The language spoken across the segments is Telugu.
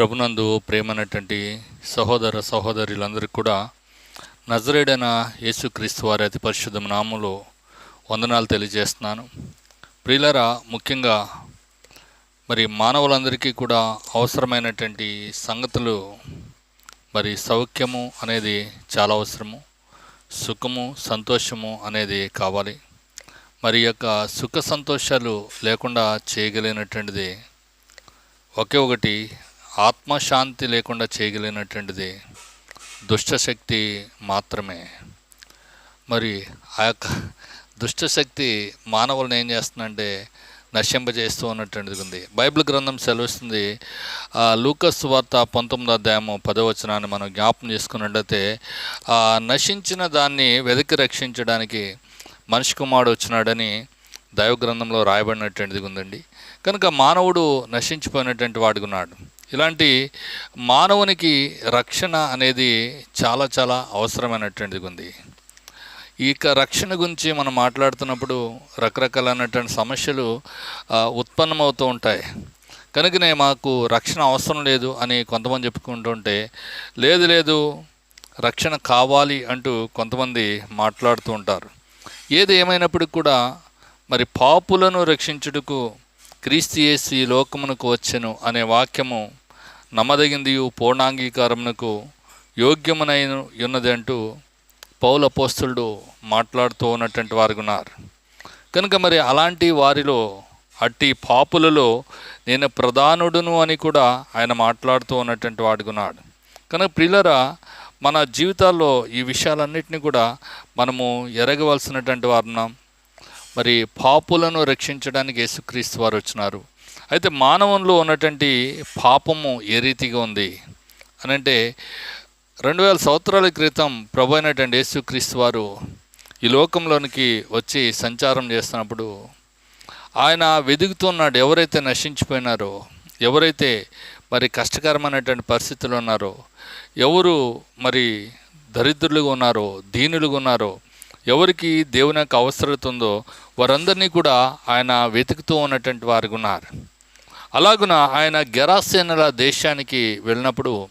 ప్రభునందు ప్రేమనటువంటి సహోదర సహోదరులందరికీ కూడా నజరేడైన యేసుక్రీస్తు వారి అతి పరిశుద్ధ నామంలో వందనాలు తెలియజేస్తున్నాను. ప్రియులరా ముఖ్యంగా మరి మానవులందరికీ కూడా అవసరమైనటువంటి సంగతులు మరి సౌఖ్యము అనేది చాలా అవసరము సుఖము సంతోషము అనేది కావాలి. మరి యొక్క సుఖ సంతోషాలు లేకుండా చేయగలిగినటువంటిది ఒకే ఒకటి ఆత్మశాంతి లేకుండా చేయగలిగినటువంటిది దుష్టశక్తి మాత్రమే. మరి ఆ యొక్క దుష్టశక్తి మానవులను ఏం చేస్తుందంటే నశింపజేస్తూ ఉన్నటువంటిది ఉంది. బైబిల్ గ్రంథం సెలవిస్తుంది. ఆ లూకస్ వార్త పంతొమ్మిదో అధ్యాయము పదవచనాన్ని మనం జ్ఞాపం చేసుకున్నట్టయితే ఆ నశించిన దాన్ని వెతికి రక్షించడానికి మనిషి కుమారుడు వచ్చినాడని దైవ గ్రంథంలో రాయబడినటువంటిది ఉందండి. కనుక మానవుడు నశించిపోయినటువంటి వాడుకున్నాడు ఇలాంటి మానవునికి రక్షణ అనేది చాలా చాలా అవసరమైనటువంటిది ఉంది. ఈ రక్షణ గురించి మనం మాట్లాడుతున్నప్పుడు రకరకాలైనటువంటి సమస్యలు ఉత్పన్నమవుతూ ఉంటాయి. కనుకనే మాకు రక్షణ అవసరం లేదు అని కొంతమంది చెప్పుకుంటుంటే లేదు లేదు రక్షణ కావాలి అంటూ కొంతమంది మాట్లాడుతూ ఉంటారు. ఏది ఏమైనప్పటికీ కూడా మరి పాపులను రక్షించుటకు క్రీస్తు యేసు ఈ లోకమునకు వచ్చెను అనే వాక్యము నమ్మదగింది పూర్ణాంగీకారమునకు యోగ్యమునైన ఉన్నదంటూ పౌల పోస్తుడు మాట్లాడుతూ ఉన్నటువంటి వారు ఉన్నారు. కనుక మరి అలాంటి వారిలో అట్టి పాపులలో నేను ప్రధానుడును అని కూడా ఆయన మాట్లాడుతూ ఉన్నటువంటి వాడుకున్నాడు కనుక ప్రియులరా మన జీవితాల్లో ఈ విషయాలన్నింటినీ కూడా మనము ఎరగవలసినటువంటి వారున్నాం. మరి పాపులను రక్షించడానికి యేసుక్రీస్తు వారు వచ్చినారు. అయితే మానవంలో ఉన్నటువంటి పాపము ఏ రీతిగా ఉంది? అని అంటే రెండు వేల సంవత్సరాల క్రితం ప్రభు అయినటువంటి యేసుక్రీస్తు వారు ఈ లోకంలోనికి వచ్చి సంచారం చేస్తున్నప్పుడు ఆయన వెదుగుతున్నాడు. ఎవరైతే నశించిపోయినారో ఎవరైతే మరి కష్టకరమైనటువంటి పరిస్థితులు ఉన్నారో ఎవరు మరి దరిద్రులుగా ఉన్నారో దీనులుగా ఉన్నారో ఎవరికి దేవుని యొక్క అవసరత ఉందో వారందరినీ కూడా ఆయన వెతుకుతూ ఉన్నటువంటి వారు ఉన్నారు. అలాగున ఆయన గెరాసేనల దేశానికి వెళ్ళినప్పుడు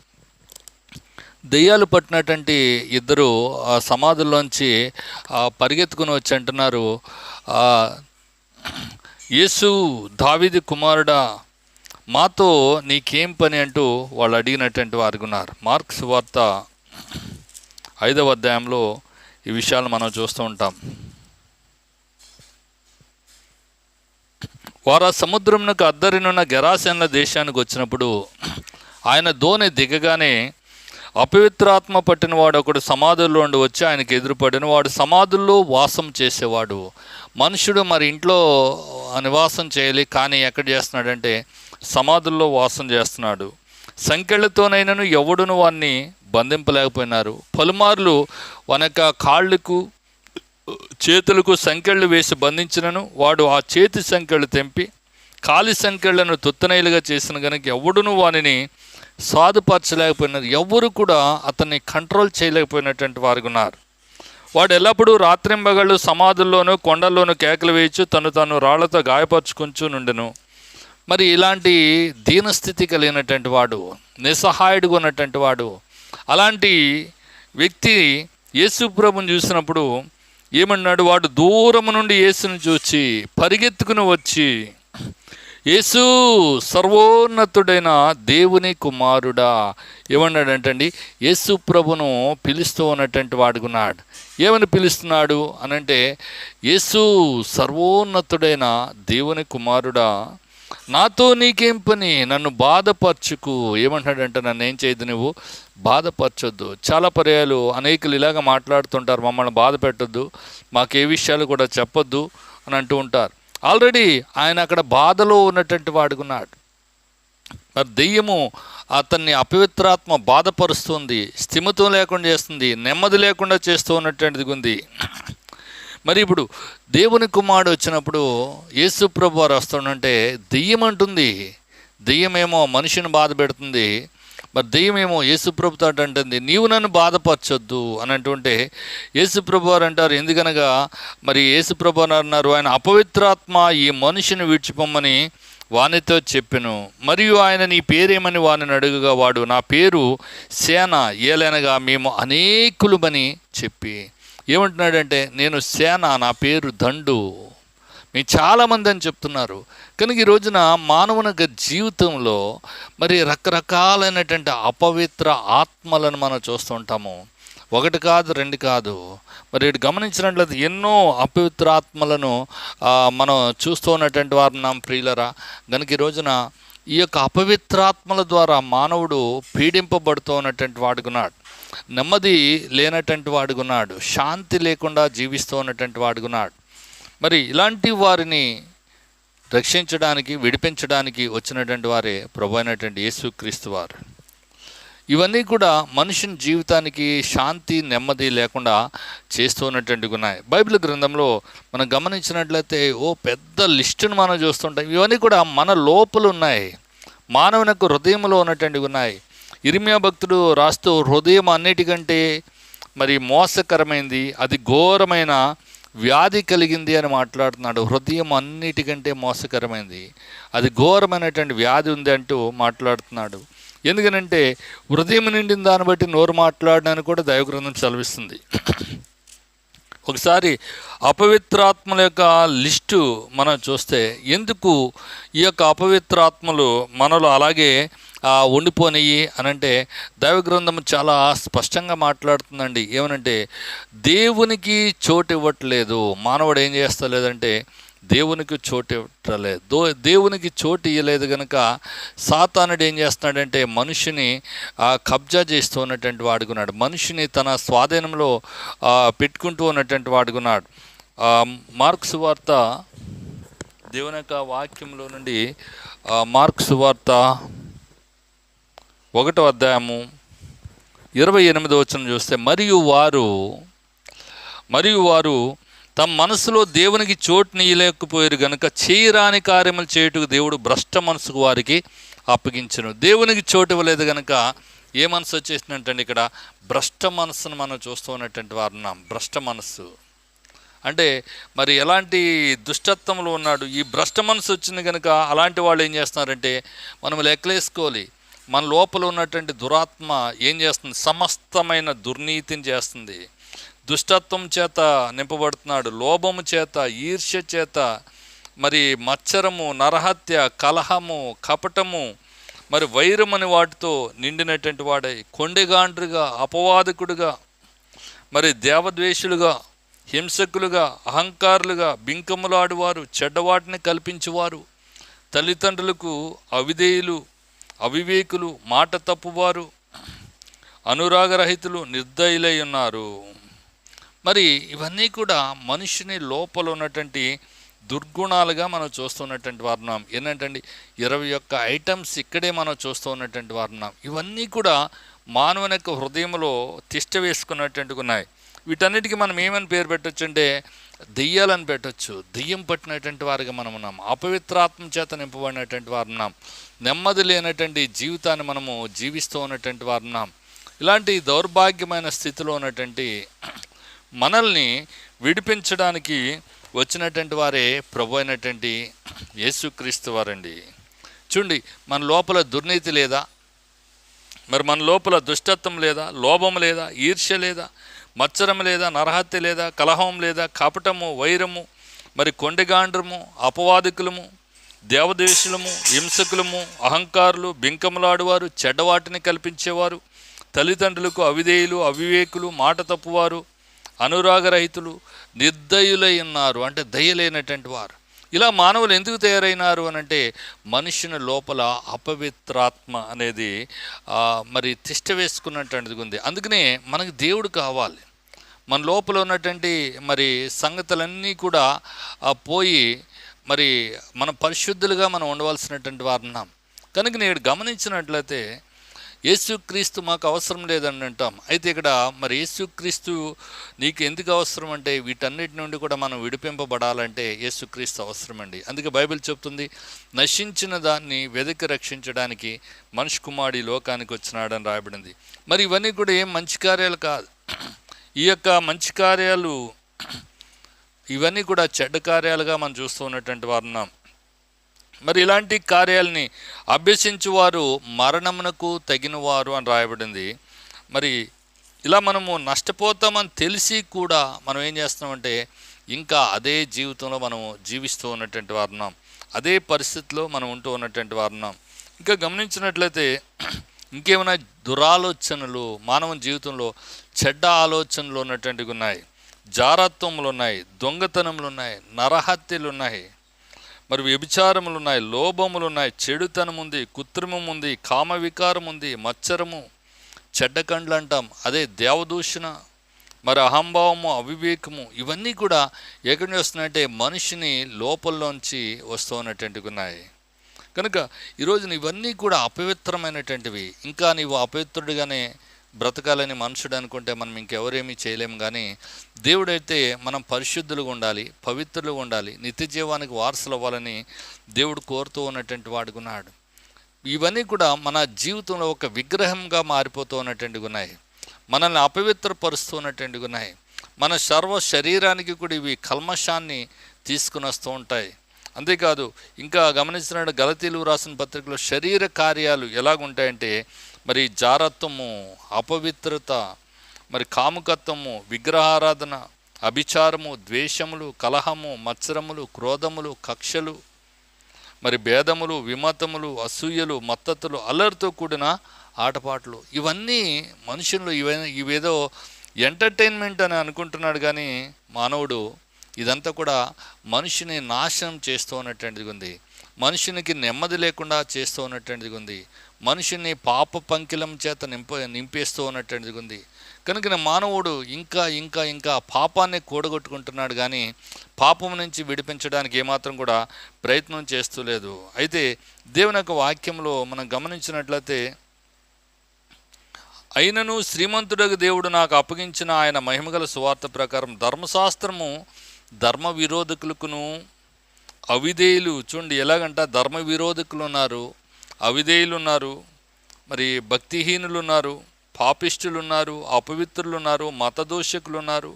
దెయ్యాలు పట్టినటువంటి ఇద్దరు ఆ సమాధుల్లోంచి పరిగెత్తుకుని వచ్చి అంటున్నారు యేసు దావిది కుమారుడా మాతో నీకేం పని? అంటూ వాళ్ళు అడిగినటువంటి వారు ఉన్నారు. మార్క్స్ వార్త ఐదవ అధ్యాయంలో ఈ విషయాలు మనం చూస్తూ ఉంటాం. వారు ఆ సముద్రమునకు అద్దరినున్న గెరాసెన్ల దేశానికి వచ్చినప్పుడు ఆయన దోణి దిగగానే అపవిత్రాత్మ పట్టిన వాడు ఒకడు సమాధుల్లో ఉండి వచ్చి ఆయనకు ఎదురుపడిన వాడు సమాధుల్లో వాసం చేసేవాడు. మనుషుడు మరి ఇంట్లో నివాసం చేయాలి కానీ ఎక్కడ చేస్తున్నాడంటే సమాధుల్లో వాసం చేస్తున్నాడు. సంకెళ్ళతోనైనను ఎవడును వాన్ని బంధింపలేకపోయినారు. పలుమార్లు వాని యొక్క కాళ్ళకు చేతులకు సంకెళ్ళు వేసి బంధించినను వాడు ఆ చేతి సంకెళ్ళు తెంపి కాలి సంకెళ్ళను తుత్తనైలుగా చేసిన కనుక ఎవడును వానిని సాధుపరచలేకపోయినారు. ఎవరు కూడా అతన్ని కంట్రోల్ చేయలేకపోయినటువంటి వారు ఉన్నారు వాడు ఎల్లప్పుడూ రాత్రింబగళ్ళు సమాధుల్లోనూ కొండల్లోనూ కేకలు వేయచ్చు తను తను రాళ్ళతో గాయపరుచుకుంటూ నుండెను. మరి ఇలాంటి దీనస్థితి కలిగినటువంటి వాడు నిస్సహాయుడుగా ఉన్నటువంటి వాడు అలాంటి వ్యక్తి యేసుప్రభుని చూసినప్పుడు ఏమన్నాడు? వాడు దూరము నుండి యేసుని చూచి పరిగెత్తుకుని వచ్చి యేసు సర్వోన్నతుడైన దేవుని కుమారుడా ఏమన్నాడంటండి? యేసు ప్రభును పిలుస్తూ ఉన్నటువంటి వాడుకున్నాడు. ఏమని పిలుస్తున్నాడు? అనంటే యేసు సర్వోన్నతుడైన దేవుని కుమారుడా నాతో నీకేం పని నన్ను బాధపరచుకు. ఏమంటాడంటే నన్ను ఏం చేయదు నువ్వు? బాధపరచొద్దు. చాలా పర్యాలు అనేకులు ఇలాగ మాట్లాడుతుంటారు మమ్మల్ని బాధ పెట్టొద్దు మాకు ఏ విషయాలు కూడా చెప్పొద్దు అని అంటూ ఉంటారు. ఆల్రెడీ ఆయన అక్కడ బాధలో ఉన్నటువంటి వాడుకున్నాడు మరి దెయ్యము అతన్ని అపవిత్రాత్మ బాధపరుస్తుంది స్థిమితం లేకుండా చేస్తుంది నెమ్మది లేకుండా చేస్తూ ఉన్నటువంటిది ఉంది. మరి ఇప్పుడు దేవుని కుమారుడు వచ్చినప్పుడు యేసు ప్రభు వారు వస్తుండంటే దెయ్యం అంటుంది. దెయ్యమేమో మనిషిని బాధ పెడుతుంది. మరి దెయ్యమేమో యేసుప్రభుతో అంటుంది నీవు నన్ను బాధపరచొద్దు అని అంటుంటే యేసుప్రభు వారు అంటారు ఎందుకనగా మరి యేసుప్రభు అని అన్నారు ఆయన అపవిత్రాత్మ ఈ మనిషిని విడిచిపోమ్మని వానితో చెప్పెను. మరియు ఆయన నీ పేరేమని వానిని అడుగుగా వాడు నా పేరు సేన ఏలైనగా మేము అనేకులమని చెప్పి ఏమంటున్నాడంటే నేను సేన నా పేరు దండు. మీ చాలామంది అని చెప్తున్నారు. కనుక ఈ రోజున మానవుని జీవితంలో మరి రకరకాలైనటువంటి అపవిత్ర ఆత్మలను మనం చూస్తుంటాము ఒకటి కాదు రెండు కాదు. మరి ఇటు గమనించినట్లయితే ఎన్నో అపవిత్రాత్మలను మనం చూస్తూ ఉన్నటువంటి వారు నా ప్రియులరా కనుక ఈ రోజున ఈ యొక్క అపవిత్రాత్మల ద్వారా మానవుడు పీడింపబడుతూ ఉన్నటువంటి వాడుకున్నాడు నెమ్మది లేనటువంటి వాడుకున్నాడు శాంతి లేకుండా జీవిస్తూ ఉన్నటువంటి వాడుకున్నాడు మరి ఇలాంటి వారిని రక్షించడానికి విడిపించడానికి వచ్చినటువంటి వారే ప్రభు అయినటువంటి యేసుక్రీస్తు వారు. ఇవన్నీ కూడా మనుషుని జీవితానికి శాంతి నెమ్మది లేకుండా చేస్తున్నటువంటి ఉన్నాయి. బైబిల్ గ్రంథంలో మనం గమనించినట్లయితే ఓ పెద్ద లిస్టును మనం చూస్తుంటాం. ఇవన్నీ కూడా మన లోపలు ఉన్నాయి మానవునకు హృదయంలో ఉన్నటువంటి ఉన్నాయి. ఇరిమియా భక్తుడు రాస్తూ హృదయం అన్నిటికంటే మరి మోసకరమైంది అది ఘోరమైన వ్యాధి కలిగింది అని మాట్లాడుతున్నాడు. హృదయం అన్నిటికంటే మోసకరమైంది అది ఘోరమైనటువంటి వ్యాధి ఉంది అంటూ మాట్లాడుతున్నాడు. ఎందుకనంటే హృదయం నిండిన దాన్ని బట్టి నోరు మాట్లాడడానికి కూడా దైవగ్రంథం సెలవిస్తుంది. ఒకసారి అపవిత్రాత్మల యొక్క లిస్టు మనం చూస్తే ఎందుకు ఈ యొక్క అపవిత్రాత్మలు మనలో అలాగే ఉండిపోయినాయి అనంటే దైవగ్రంథం చాలా స్పష్టంగా మాట్లాడుతుందండి. ఏమనంటే దేవునికి చోటు ఇవ్వట్లేదు మానవుడు ఏం చేస్తలేదంటే దేవునికి చోటు ఇవ్వట్లేదు దో దేవునికి చోటు ఇవ్వలేదు కనుక సాతానుడు ఏం చేస్తున్నాడంటే మనిషిని కబ్జా చేస్తూ ఉన్నటువంటి వాడుకున్నాడు మనిషిని తన స్వాధీనంలో పెట్టుకుంటూ ఉన్నటువంటి వాడుకున్నాడు మార్క్స్ వార్త దేవుని యొక్క వాక్యంలో నుండి మార్క్స్ వార్త ఒకటో అధ్యాయము ఇరవై ఎనిమిదో వచ్చిన చూస్తే మరియు వారు మరియు వారు తమ మనసులో దేవునికి చోటు నీయలేకపోయారు గనుక చేయరాని కార్యములు చేయుటకు దేవుడు భ్రష్ట మనసుకు వారికి అప్పగించను. దేవునికి చోటు ఇవ్వలేదు గనుక ఏ మనసు వచ్చేసినట్టండి ఇక్కడ? భ్రష్ట మనస్సును మనం చూస్తూ ఉన్నటువంటి వారు ఉన్నాం. భ్రష్ట మనస్సు. అంటే మరి ఎలాంటి దుష్టత్వంలో ఉన్నాడు? ఈ భ్రష్ట మనసు వచ్చింది కనుక అలాంటి వాళ్ళు ఏం చేస్తున్నారంటే మనం లెక్కలేసుకోవాలి. మన లోపల ఉన్నటువంటి దురాత్మ ఏం చేస్తుంది? సమస్తమైన దుర్నీతిని చేస్తుంది. దుష్టత్వం చేత నింపబడుతున్నాడు. లోభము చేత ఈర్ష్య చేత మరి మచ్చరము నరహత్య కలహము కపటము మరి వైరమని వాటితో నిండినటువంటి వాడై కొండెగాండ్రుగా అపవాదకుడుగా మరి దేవద్వేషులుగా హింసకులుగా అహంకారులుగా బింకములాడువారు చెడ్డవాటిని కల్పించేవారు తల్లిదండ్రులకు అవిధేయులు అవివేకులు మాట తప్పువారు అనురాగరహితులు నిర్దయులై ఉన్నారు. మరి ఇవన్నీ కూడా మనిషిని లోపల ఉన్నటువంటి దుర్గుణాలుగా మనం చూస్తున్నటువంటి వారున్నాం. ఏంటంటే ఇరవై ఒక్క ఐటమ్స్ ఇక్కడే మనం చూస్తూ ఉన్నటువంటి వారున్నాం. ఇవన్నీ కూడా మానవుని యొక్క హృదయంలో తిష్ట వేసుకున్నటువంటి ఉన్నాయి. వీటన్నిటికీ మనం ఏమని పేరు పెట్టచ్చు అంటే దెయ్యాలని పెట్టొచ్చు. దెయ్యం పట్టినటువంటి వారిగా మనం ఉన్నాం. అపవిత్రాత్మ చేత నింపబడినటువంటి వారు ఉన్నాం. నెమ్మది లేనటువంటి జీవితాన్ని మనము జీవిస్తూ ఉన్నటువంటి వారు ఉన్నాం. ఇలాంటి దౌర్భాగ్యమైన స్థితిలో ఉన్నటువంటి మనల్ని విడిపించడానికి వచ్చినటువంటి వారే ప్రభు అయినటువంటి యేసుక్రీస్తు వారండి. చూడండి మన లోపల దుర్నీతి లేదా? మరి మన లోపల దుష్టత్వం లేదా? లోభం లేదా? ఈర్ష్య లేదా? మత్సరం లేదా నరహత్య లేదా కలహం లేదా కపటము వైరము మరి కొండగాండ్రము అపవాదికులము దేవదేశులము హింసకులము అహంకారులు బింకములాడువారు చెడ్డవాటిని కల్పించేవారు తల్లిదండ్రులకు అవిధేయులు అవివేకులు మాట తప్పువారు అనురాగరహితులు నిర్దయులై ఉన్నారు. అంటే దయలేనటువంటి వారు. ఇలా మానవులు ఎందుకు తయారైనారు అని అంటే మనుషుని లోపల అపవిత్రాత్మ అనేది మరి తిష్ట వేసుకున్నటువంటిది ఉంది. అందుకనే మనకు దేవుడు కావాలి. మన లోపల ఉన్నటువంటి మరి సంగతులన్నీ కూడా పోయి మరి మనం పరిశుద్ధులుగా మనం ఉండవలసినటువంటి వారు ఉన్నాం. కనుక నేడు గమనించినట్లయితే యేసుక్రీస్తు మాకు అవసరం లేదని అంటాం. అయితే ఇక్కడ మరి యేసుక్రీస్తు నీకు ఎందుకు అవసరం అంటే వీటన్నిటి నుండి కూడా మనం విడిపింపబడాలంటే యేసుక్రీస్తు అవసరం అండి అందుకే బైబిల్ చెప్తుంది నశించిన దాన్ని వెదకి రక్షించడానికి మనిషి కుమారి లోకానికి వచ్చినాడని రాయబడింది. మరి ఇవన్నీ కూడా ఏం మంచి కార్యాలు కాదు. ఈ యొక్క మంచి కార్యాలు ఇవన్నీ కూడా చెడ్డ కార్యాలుగా మనం చూస్తూ ఉన్నటువంటి వారు ఉన్నాం. మరి ఇలాంటి కార్యాలని అభ్యసించువారు మరణమునకు తగినవారు అని రాయబడింది. మరి ఇలా మనము నష్టపోతామని తెలిసి కూడా మనం ఏం చేస్తున్నామంటే ఇంకా అదే జీవితంలో మనం జీవిస్తూ ఉన్నటువంటి వారున్నాం అదే పరిస్థితిలో మనం ఉంటూ ఉన్నటువంటి వారున్నాం ఇంకా గమనించినట్లయితే ఇంకేమైనా దురాలోచనలు మానవ జీవితంలో చెడ్డ ఆలోచనలు ఉన్నటువంటివి ఉన్నాయి. జారత్వములు ఉన్నాయి దొంగతనములు ఉన్నాయి నరహత్యలు ఉన్నాయి. మరి వ్యభిచారములు ఉన్నాయి లోభములు ఉన్నాయి చెడుతనం ఉంది కృత్రిమం ఉంది కామ వికారం ఉంది మచ్చరము చెడ్డ కండ్లు అంటాం అదే దేవదూషణ మరి అహంభావము అవివేకము ఇవన్నీ కూడా ఎక్కడి నుంచి వస్తున్నాయంటే మనిషిని లోపల్లోంచి వస్తూ ఉన్నటువంటివి ఉన్నాయి. కనుక ఈరోజు ఇవన్నీ కూడా అపవిత్రమైనటువంటివి. ఇంకా నీవు అపవిత్రుడిగానే బ్రతకాలని మనుషుడు అనుకుంటే మనం ఇంకెవరేమీ చేయలేము కానీ దేవుడైతే మనం పరిశుద్ధులుగా ఉండాలి పవిత్రులుగా ఉండాలి నిత్య జీవానికి వారసులు అవ్వాలని దేవుడు కోరుతూ ఉన్నటువంటి వాడుకున్నాడు ఇవన్నీ కూడా మన జీవితంలో ఒక విగ్రహంగా మారిపోతూ ఉన్నటువంటి ఉన్నాయి. మనల్ని అపవిత్రపరుస్తూ ఉన్నటువంటి ఉన్నాయి. మన సర్వ శరీరానికి కూడా ఇవి కల్మషాన్ని తీసుకుని వస్తూ ఉంటాయి. అంతేకాదు ఇంకా గమనించిన గలతీలు రాసిన పత్రికలో శరీర కార్యాలు ఎలాగుంటాయంటే మరి జారత్వము అపవిత్రత మరి కాముకత్వము విగ్రహారాధన అభిచారము ద్వేషములు కలహము మత్సరములు క్రోధములు కక్షలు మరి భేదములు విమతములు అసూయలు మత్తతులు అల్లరితో కూడిన ఆటపాటలు. ఇవన్నీ మనుషులు ఇవన్నీ ఇవేదో ఎంటర్టైన్మెంట్ అని అనుకుంటున్నాడు కానీ మానవుడు ఇదంతా కూడా మనిషిని నాశనం చేస్తూ ఉన్నటువంటిది ఉంది. మనుషునికి నెమ్మది లేకుండా చేస్తూ ఉన్నటువంటిది ఉంది. మనిషిని పాప పంకిలం చేత నింప నింపేస్తూ ఉన్నటువంటిది ఉంది. కనుక మానవుడు ఇంకా ఇంకా ఇంకా పాపాన్ని కూడగొట్టుకుంటున్నాడు కానీ పాపం నుంచి విడిపించడానికి ఏమాత్రం కూడా ప్రయత్నం చేస్తూ లేదు. అయితే దేవుని యొక్క వాక్యంలో మనం గమనించినట్లయితే అయినను శ్రీమంతుడకు దేవుడు నాకు అప్పగించిన ఆయన మహిమగల సువార్త ప్రకారం ధర్మశాస్త్రము ధర్మ విరోధకులకును అవిధేయులు. చూడండి ఎలాగంట ధర్మ విరోధకులు ఉన్నారు? అవిధేయులు ఉన్నారు మరి భక్తిహీనులు ఉన్నారు పాపిష్టులు ఉన్నారు అపవిత్రులు ఉన్నారు మతదోషకులు ఉన్నారు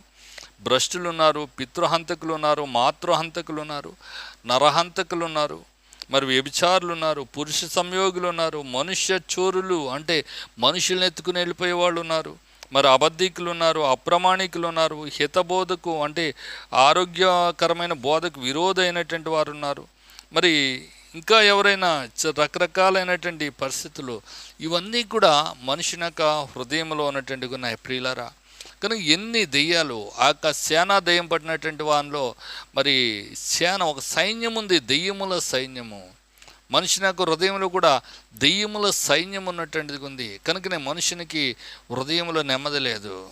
భ్రష్టులు ఉన్నారు పితృహంతకులు ఉన్నారు మాతృహంతకులు ఉన్నారు నరహంతకులు ఉన్నారు మరి వ్యభిచారులు ఉన్నారు పురుష సంయోగులు ఉన్నారు మనుష్య చోరులు అంటే మనుషుల్ని ఎత్తుకుని వెళ్ళిపోయే వాళ్ళు ఉన్నారు మరి అబద్ధికులు ఉన్నారు అప్రమాణికులు ఉన్నారు హితబోధకు అంటే ఆరోగ్యకరమైన బోధకు విరోధైనటువంటి వారు ఉన్నారు మరి ఇంకా ఎవరైనా చ- రకరకాలైనటువంటి పరిస్థితులు ఇవన్నీ కూడా మనిషిని యొక్క హృదయంలో ఉన్నటువంటి ఉన్నాయి ప్రియులరా? కనుక ఎన్ని దెయ్యాలు ఆ యొక్క సేనా దెయ్యం పడినటువంటి వానిలో మరి సేన ఒక సైన్యం ఉంది దెయ్యముల సైన్యము. మనిషిని యొక్క హృదయంలో కూడా దెయ్యముల సైన్యం ఉన్నటువంటిది ఉంది. కనుకనే మనుషునికి హృదయంలో నెమ్మది లేదు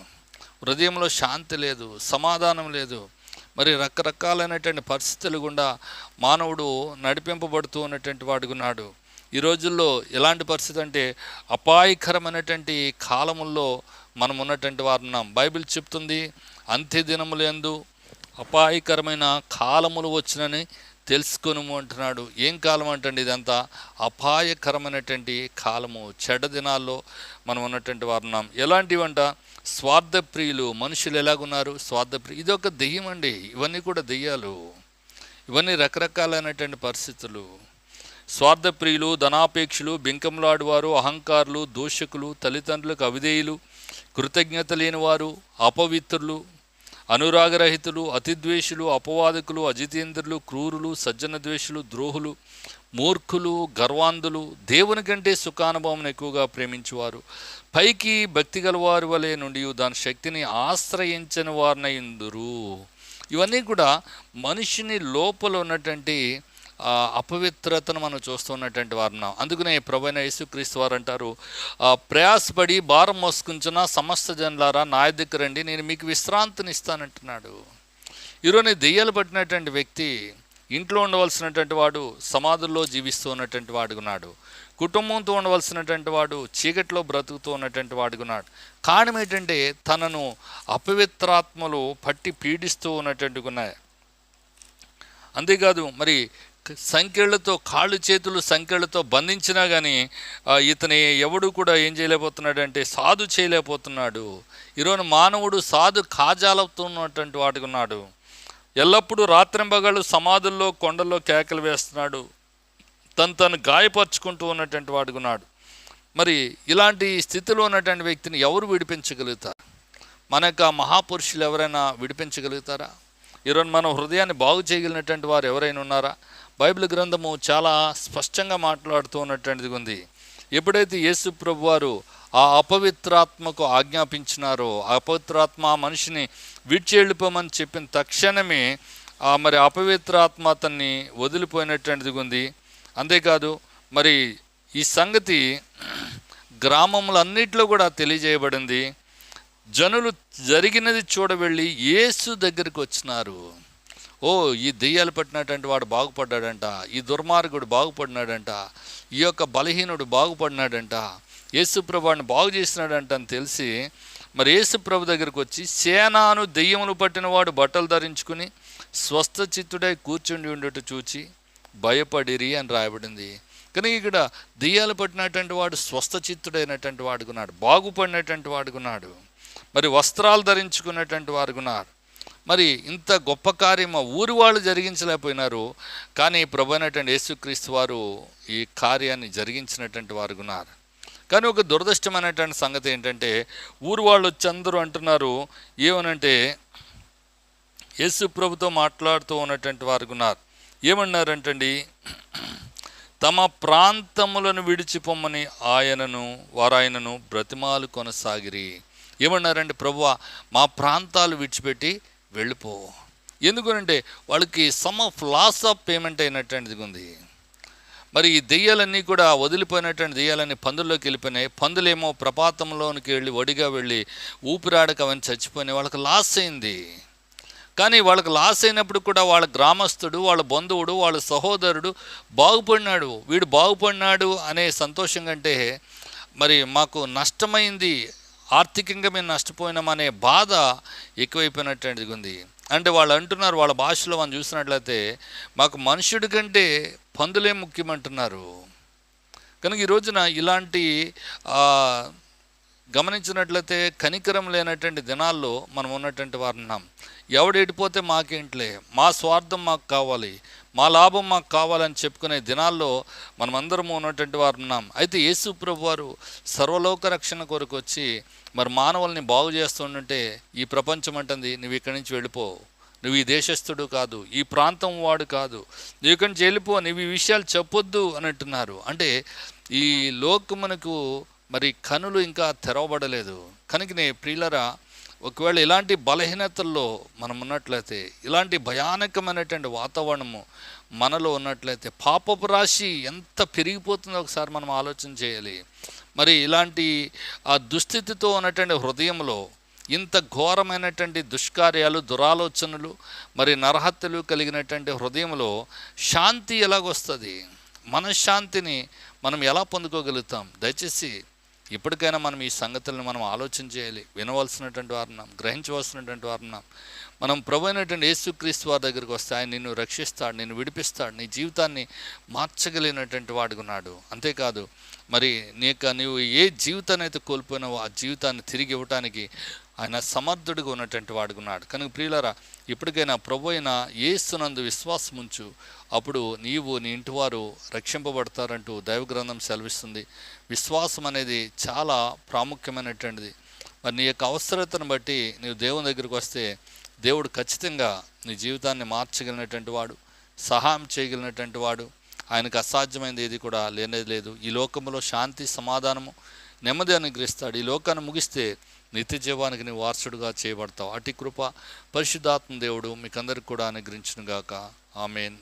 హృదయంలో శాంతి లేదు సమాధానం లేదు. మరి రకరకాలైనటువంటి పరిస్థితులు గుండా మానవుడు నడిపింపబడుతూ ఉన్నటువంటి వాడుకున్నాడు ఈ రోజుల్లో ఎలాంటి పరిస్థితి అంటే అపాయకరమైనటువంటి కాలముల్లో మనం ఉన్నటువంటి వారు ఉన్నాం. బైబిల్ చెప్తుంది అంత్య దినములందు అపాయకరమైన కాలములు వచ్చినని తెలుసుకొనుము అంటున్నాడు. ఏం కాలం అంటండి ఇదంతా? అపాయకరమైనటువంటి కాలము చెడ్డ దినాల్లో మనం ఉన్నటువంటి వారు ఉన్నాం. ఎలాంటివంట? స్వార్థప్రియులు మనుషులు ఎలాగున్నారు? స్వార్థప్రియ ఇది ఒక దెయ్యం అండి ఇవన్నీ కూడా దెయ్యాలు. ఇవన్నీ రకరకాలైనటువంటి పరిస్థితులు. స్వార్థప్రియులు ధనాపేక్షలు బింకంలాడువారు అహంకారులు దూషకులు తల్లిదండ్రులకు అవిధేయులు కృతజ్ఞత లేనివారు అపవిత్రులు అనురాగరహితులు అతిద్వేషులు అపవాదకులు అజితేంద్రులు క్రూరులు సజ్జనద్వేషులు ద్రోహులు మూర్ఖులు గర్వాంధులు దేవుని కంటే సుఖానుభవం ఎక్కువగా ప్రేమించువారు. పైకి భక్తి గలవారి వలె నుండి దాని శక్తిని ఆశ్రయించని వారినయుందురు ఇవన్నీ కూడా మనిషిని లోపల ఉన్నటువంటి అపవిత్రతను మనం చూస్తున్నటువంటి వారు ఉన్నాం. అందుకనే ప్రభైన యేసుక్రీస్తు వారు అంటారు ప్రయాసపడి భారం మోసుకుంటున్న సమస్త జనులారా నా దగ్గర రండి నేను మీకు విశ్రాంతిని ఇస్తానంటున్నాడు. ఈరోజు దెయ్యాలు పట్టినటువంటి వ్యక్తి ఇంట్లో ఉండవలసినటువంటి వాడు సమాధుల్లో జీవిస్తూ ఉన్నటువంటి వాడుకున్నాడు కుటుంబంతో ఉండవలసినటువంటి వాడు చీకట్లో బ్రతుకుతూ ఉన్నటువంటి వాడుకున్నాడు కారణం ఏంటంటే తనను అపవిత్రాత్మలు పట్టి పీడిస్తూ ఉన్నటువంటి ఉన్నాయి. అంతేకాదు మరి సంఖ్యలతో కాళ్ళు చేతులు సంఖ్యలతో బంధించినా కానీ ఇతని ఎవడు కూడా ఏం చేయలేకపోతున్నాడు అంటే సాధు చేయలేకపోతున్నాడు. ఈరోజు మానవుడు సాధు కాజాలవుతున్నటువంటి వాటికి ఉన్నాడు. ఎల్లప్పుడూ రాత్రింబగళ్ళు సమాధుల్లో కొండల్లో కేకలు వేస్తున్నాడు. తను తను గాయపరుచుకుంటూ ఉన్నటువంటి వాడుకున్నాడు మరి ఇలాంటి స్థితిలో ఉన్నటువంటి వ్యక్తిని ఎవరు విడిపించగలుగుతారు? మన యొక్క మహాపురుషులు ఎవరైనా విడిపించగలుగుతారా? ఈరోజు మన హృదయాన్ని బాగు చేయగలిగినటువంటి వారు ఎవరైనా ఉన్నారా? బైబిల్ గ్రంథము చాలా స్పష్టంగా మాట్లాడుతూ ఉన్నటువంటిది ఉంది. ఎప్పుడైతే యేసు ప్రభు వారు ఆ అపవిత్రాత్మకు ఆజ్ఞాపించినారో ఆ అపవిత్రాత్మ ఆ మనిషిని విడిచి వెళ్ళిపోమని చెప్పిన తక్షణమే ఆ మరి అపవిత్రాత్మ అతన్ని వదిలిపోయినటువంటిది ఉంది. అంతేకాదు మరి ఈ సంగతి గ్రామములన్నింటిలో కూడా తెలియజేయబడింది. జనులు జరిగినది చూడవెళ్ళి యేసు దగ్గరికి వచ్చినారు. ఓ ఈ దెయ్యాలు పట్టినటువంటి వాడు బాగుపడ్డాడంట ఈ దుర్మార్గుడు బాగుపడినాడంట ఈ యొక్క బలహీనుడు బాగుపడినాడంట యేసుప్రభుని బాగు చేసినాడంట అని తెలిసి మరి యేసుప్రభు దగ్గరికి వచ్చి సేనాను దెయ్యములు పట్టినవాడు బట్టలు ధరించుకుని స్వస్థ చిత్తుడై కూర్చుండి ఉండేట్టు చూచి భయపడిరి అని రాయబడింది. కానీ ఇక్కడ దెయ్యాలు పట్టినటువంటి వాడు స్వస్థ చిత్తుడైనటువంటి వాడుకున్నాడు బాగుపడినటువంటి వాడుకున్నాడు. మరి వస్త్రాలు ధరించుకున్నటువంటి వారుకున్నారు మరి ఇంత గొప్ప కార్యం ఊరు ఊరి వాళ్ళు జరిగించలేకపోయినారు. కానీ ప్రభు అయినటువంటి యేసుక్రీస్తు వారు ఈ కార్యాన్ని జరిగించినటువంటి వారుకున్నారు కానీ ఒక దురదృష్టమైనటువంటి సంగతి ఏంటంటే ఊరు వాళ్ళు వచ్చి అందరూ అంటున్నారు ఏమనంటే యేసు ప్రభుతో మాట్లాడుతూ ఉన్నటువంటి వారు ఉన్నారు. ఏమన్నారంటండి తమ ప్రాంతములను విడిచిపోమ్మని ఆయనను వారాయనను బ్రతిమాలు కొనసాగిరి. ఏమన్నారండి ప్రభువ మా ప్రాంతాలు విడిచిపెట్టి వెళ్ళిపో. ఎందుకనంటే వాళ్ళకి some of loss of payment అయినటువంటిది ఉంది. మరి ఈ దెయ్యాలన్నీ కూడా వదిలిపోయినటువంటి దెయ్యాలన్నీ పందుల్లోకి వెళ్ళిపోయినాయి. పందులేమో ప్రపాతంలోనికి వెళ్ళి ఒడిగా వెళ్ళి ఊపిరాడక అవన్నీ చచ్చిపోయినాయి. వాళ్ళకి లాస్ అయింది. కానీ వాళ్ళకి లాస్ అయినప్పుడు కూడా వాళ్ళ గ్రామస్తుడు వాళ్ళ బంధువుడు వాళ్ళ సహోదరుడు బాగుపడినాడు. వీడు బాగుపడినాడు అనే సంతోషం కంటే మరి మాకు నష్టమైంది ఆర్థికంగా మేము నష్టపోయినాం అనే బాధ ఎక్కువైపోయినటువంటిది ఉంది అంటే వాళ్ళు అంటున్నారు వాళ్ళ భాషలో మనం చూసినట్లయితే మాకు మనుషుడి కంటే పందులే ముఖ్యమంటున్నారు. కనుక ఈ రోజున ఇలాంటి గమనించినట్లయితే కనికరం లేనటువంటి దినాల్లో మనం ఉన్నటువంటి వారు ఉన్నాం. ఎవడు ఎడిపోతే మాకేంట్లే? మా స్వార్థం మాకు కావాలి. మా లాభం మాకు కావాలని చెప్పుకునే దినాల్లో మనమందరము ఉన్నటువంటి వారు ఉన్నాం. అయితే యేసు ప్రభు వారు సర్వలోక రక్షణ కొరకు వచ్చి మరి మానవుల్ని బాగు చేస్తుంటే ఈ ప్రపంచం అంటుంది నువ్వు ఇక్కడి నుంచి వెళ్ళిపో. నువ్వు ఈ దేశస్థుడు కాదు ఈ ప్రాంతం వాడు కాదు. నువ్వు ఇక్కడి నుంచి వెళ్ళిపో నువ్వు ఈ విషయాలు చెప్పొద్దు అని అంటున్నారు అంటే ఈ లోకమునకు మరి కనులు ఇంకా తెరవబడలేదు. కనుకనే ప్రియులరా ఒకవేళ ఇలాంటి బలహీనతల్లో మనం ఉన్నట్లయితే ఇలాంటి భయానకమైనటువంటి వాతావరణము మనలో ఉన్నట్లయితే పాపపు రాశి ఎంత పెరిగిపోతుందో ఒకసారి మనం ఆలోచన చేయాలి. మరి ఇలాంటి ఆ దుస్థితితో ఉన్నటువంటి హృదయంలో ఇంత ఘోరమైనటువంటి దుష్కార్యాలు దురాలోచనలు మరి నరహత్యలు కలిగినటువంటి హృదయంలో శాంతి ఎలాగొస్తుంది? మనశ్శాంతిని మనం ఎలా పొందుకోగలుగుతాం? దయచేసి ఇప్పటికైనా మనం ఈ సంగతులను మనం ఆలోచన చేయాలి. వినవలసినటువంటి వారున్నాం గ్రహించవలసినటువంటి వారున్నాం మనం. ప్రభు అయినటువంటి యేసుక్రీస్తు వారి దగ్గరికి వస్తే ఆయన నిన్ను రక్షిస్తాడు నిన్ను విడిపిస్తాడు నీ జీవితాన్ని మార్చగలిగినటువంటి వాడుకున్నాడు అంతేకాదు మరి నీక నీవు ఏ జీవితాన్ని అయితే కోల్పోయినావో ఆ జీవితాన్ని తిరిగి ఇవ్వటానికి ఆయన సమర్థుడిగా ఉన్నటువంటి వాడుకున్నాడు కనుక ప్రియులరా ఇప్పటికైనా ప్రభు అయిన ఏస్తునందు విశ్వాసం ఉంచు అప్పుడు నీవు నీ ఇంటివారు రక్షింపబడతారంటూ దైవ గ్రంథం సెలవిస్తుంది. విశ్వాసం అనేది చాలా ప్రాముఖ్యమైనటువంటిది. మరి నీ యొక్క అవసరతను బట్టి నీవు దేవుని దగ్గరికి వస్తే దేవుడు ఖచ్చితంగా నీ జీవితాన్ని మార్చగలిగినటువంటి వాడు సహాయం చేయగలిగినటువంటి వాడు. ఆయనకు అసాధ్యమైనది ఏది కూడా లేనేది లేదు. ఈ లోకంలో శాంతి సమాధానము నెమ్మది అనుగ్రహిస్తాడు. ఈ లోకాన్ని ముగిస్తే నిత్య జీవానికి నీ వారసుడుగా చేయబడతావు. అటు కృప పరిశుద్ధాత్మ దేవుడు మీకందరికి కూడా అనుగ్రహించునుగాక. ఆమెన్.